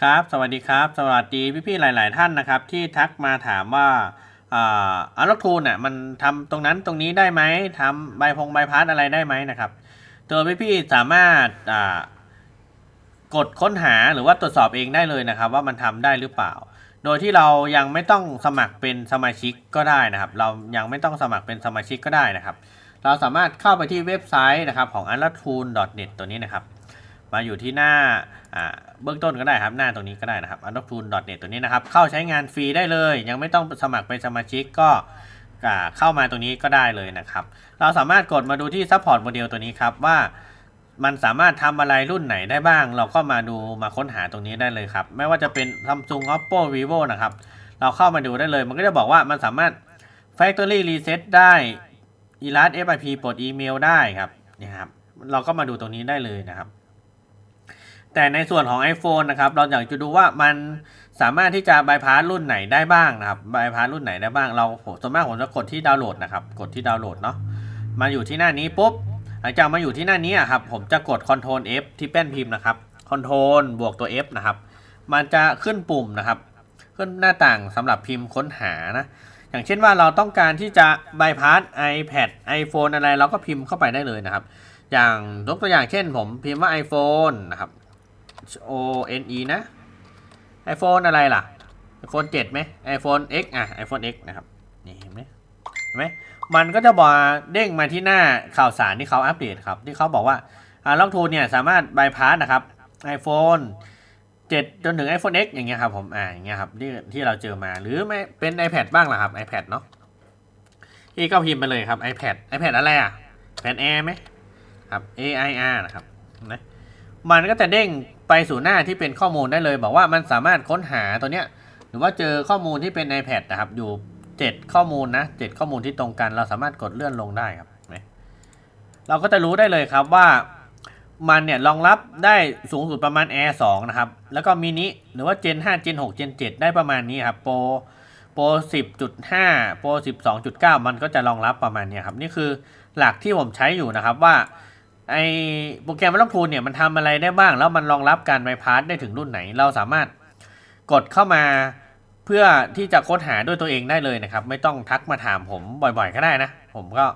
ครับสวัสดีครับ สวัสดีพี่ๆหลาย ๆ ท่านนะครับ ที่ทักมาถามว่าอ่าอาร์ทูนน่ะมันทำตรงนั้นตรงนี้ได้ไหมทำใบพงใบพัดอะไรได้ไหมนะครับ ตัวพี่ๆสามารถกดค้นหาหรือว่าตรวจสอบเองได้เลยนะครับ ว่ามันทำได้หรือเปล่า โดยที่เรายังไม่ต้องสมัครเป็นสมาชิกก็ได้นะครับ เรายังไม่ต้องสมัครเป็นสมาชิกก็ได้นะครับ เราสามารถเข้าไปที่เว็บไซต์นะครับของ a n l a t o o n n e t ตัวนี้นะครับ มาอยู่ที่หน้าเบื้องต้นก็ได้ครับหน้าตรงนี้ก็ได้นะครับ a n l a t o o n n e t ตัวนี้นะครับ เข้าใช้งานฟรีได้เลย ยังไม่ต้องสมัครเป็นสมาชิกก็เข้ามาตรงนี้ก็ได้เลยนะครับ เราสามารถกดมาดูที่ Support Model ตัวนี้ครับว่ามันสามารถทำอะไรรุ่นไหนได้บ้าง เราก็มาดูมาค้นหาตรงนี้ได้เลยครับ ไม่ว่าจะเป็น Samsung Oppo Vivo นะครับ เราเข้ามาดูได้เลย มันก็จะบอกว่ามันสามารถ Factory Reset ได้ e l a s FIP ปลดอีเมลได้ครับนี่ครับ เราก็มาดูตรงนี้ได้เลยนะครับ แต่ในส่วนของ iPhone นะครับเราอยากจะดูว่ามันสามารถที่จะบายพาสรุ่นไหนได้บ้างนะครับบายพาสรุ่นไหนได้บ้างเราส่วนมากผมจะกดที่ดาวน์โหลดนะครับกดที่ดาวน์โหลดเนาะมาอยู่ที่หน้านี้ปุ๊บหลังจากมาอยู่ที่หน้านี้อะครับผมจะกด Ctrl F ที่แป้นพิมพ์นะครับ Ctrl บวกตัว F นะครับ มันจะขึ้นปุ่มนะครับ ขึ้นหน้าต่างสำหรับพิมพ์ค้นหานะอย่างเช่นว่าเราต้องการที่จะบายพาส iPad iPhone อะไร เราก็พิมพ์เข้าไปได้เลยนะครับ อย่างยกตัวอย่างเช่น ผมพิมพ์ว่า iPhone นะครับ O N E นะ iPhone อะไรล่ะ iPhone 7ไหม iPhone X อะ iPhone X นะครับ นี่เห็นไหมเห็นไหมมันก็จะบอกเด้งมาที่หน้าข่าวสารที่เขาอัปเดตครับ ที่เขาบอกว่าอ่าล็อกทูเนี่ยสามารถบายพาสนะครับ iPhone 7 จนถึง iPhone X อย่างเงี้ยครับผม อ่า อย่างเงี้ยครับที่ที่เราเจอมา หรือไม่เป็น iPad บ้างล่ะครับ iPad เนาะที่ก็พิมพ์ไปเลยครับ iPad iPad อะไรอะ iPad Air ไหมครับ A I R นะครับนะ มันก็จะเด้งไปสู่หน้าที่เป็นข้อมูลได้เลย บอกว่ามันสามารถค้นหาตัวเนี้ยหรือว่าเจอข้อมูลที่เป็น iPad นะครับ อยู่ 7 ข้อมูลนะ7ข้อมูลที่ตรงกันเราสามารถกดเลื่อนลงได้ครับเนไหมเราก็จะรู้ได้เลยครับว่ามันเนี่ยรองรับได้สูงสุดประมาณ Air 2 นะครับ แล้วก็มินิหรือว่า Gen 5 Gen 6 Gen 7 ได้ประมาณนี้ครับโปรโปร10.5โปร12.9 มันก็จะรองรับประมาณนี้ครับ นี่คือหลักที่ผมใช้อยู่นะครับว่า ไอโปรแกรมวัลทูนเนี่ยมันทำอะไรได้บ้าง แล้วมันรองรับการไบพาสได้ถึงรุ่นไหน เราสามารถกดเข้ามาเพื่อที่จะค้นหาด้วยตัวเองได้เลยนะครับ ไม่ต้องทักมาถามผมบ่อยๆก็ได้นะ ผมก็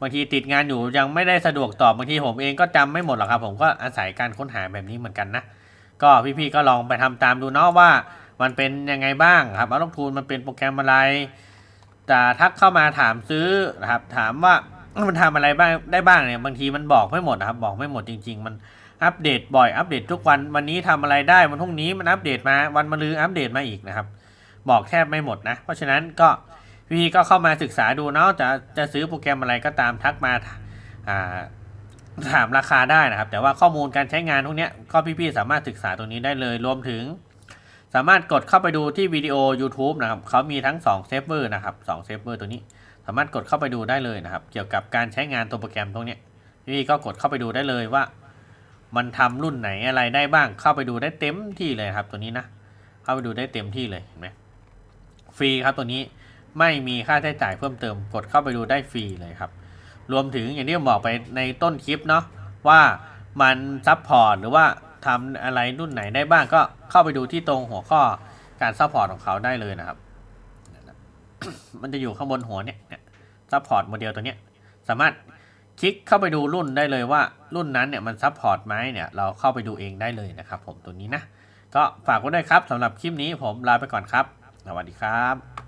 บางทีติดงานอยู่ยังไม่ได้สะดวกตอบบางทีผมเองก็จำไม่หมดหรอกครับ ผมก็อาศัยการค้นหาแบบนี้เหมือนกันนะ ก็พี่ๆก็ลองไปทำตามดูเนาะว่า มันเป็นยังไงบ้างครับเอาลงทุนมันเป็นโปรแกรมอะไรจะทักเข้ามาถามซื้อนะครับถามว่า มันทำอะไรบ้างได้บ้างเนี่ยบางทีมันบอกไม่หมดนะครับบอกไม่หมดจริง ๆ มันอัปเดตบ่อยอัปเดตทุกวันวันนี้ทำอะไรได้วันพรุ่งนี้มันอัปเดตมาวันมะรืนอัปเดตมาอีกนะครับ บอกแทบไม่หมดนะ เพราะฉะนั้นก็พี่ก็เข้ามาศึกษาดูเนาะจะจะซื้อโปรแกรมอะไรก็ตามทักมาถามราคาได้นะครับ แต่ว่าข้อมูลการใช้งานพวกเนี้ยก็พี่ๆสามารถศึกษาตรงนี้ได้เลยรวมถึง สามารถกดเข้าไปดูที่วิดีโอ YouTube นะครับเขามีทั้ง2เซฟเวอร์นะครับ2เซฟเวอร์ตัวนี้ สามารถกดเข้าไปดูได้เลยนะครับ เกี่ยวกับการใช้งานตัวโปรแกรมตรงนี้ยพี่ก็กดเข้าไปดูได้เลยว่า มันทำรุ่นไหนอะไรได้บ้าง เข้าไปดูได้เต็มที่เลยครับตัวนี้นะ เข้าไปดูได้เต็มที่เลยเห็นไหมฟรีครับตัวนี้ไม่มีค่าใช้จ่ายเพิ่มเติม กดเข้าไปดูได้ฟรีเลยครับ รวมถึงอย่างที่ผมบอกไปในต้นคลิปเนาะว่ามันซัพพอร์ตหรือว่า ทำอะไรรุ่นไหนได้บ้างก็เข้าไปดูที่ตรงหัวข้อการซัพพอร์ตของเขาได้เลยนะครับ มันจะอยู่ข้างบนหัวเนี่ยเนี่ยซัพพอร์ตโมเดลตัวเนี้ยสามารถคลิกเข้าไปดูรุ่นได้เลยว่ารุ่นนั้นเนี่ยมันซัพพอร์ตไหมเนี่ยเราเข้าไปดูเองได้เลยนะครับ ผมตัวนี้นะ ก็ฝากไว้ด้วยครับสำหรับคลิปนี้ผมลาไปก่อนครับ สวัสดีครับ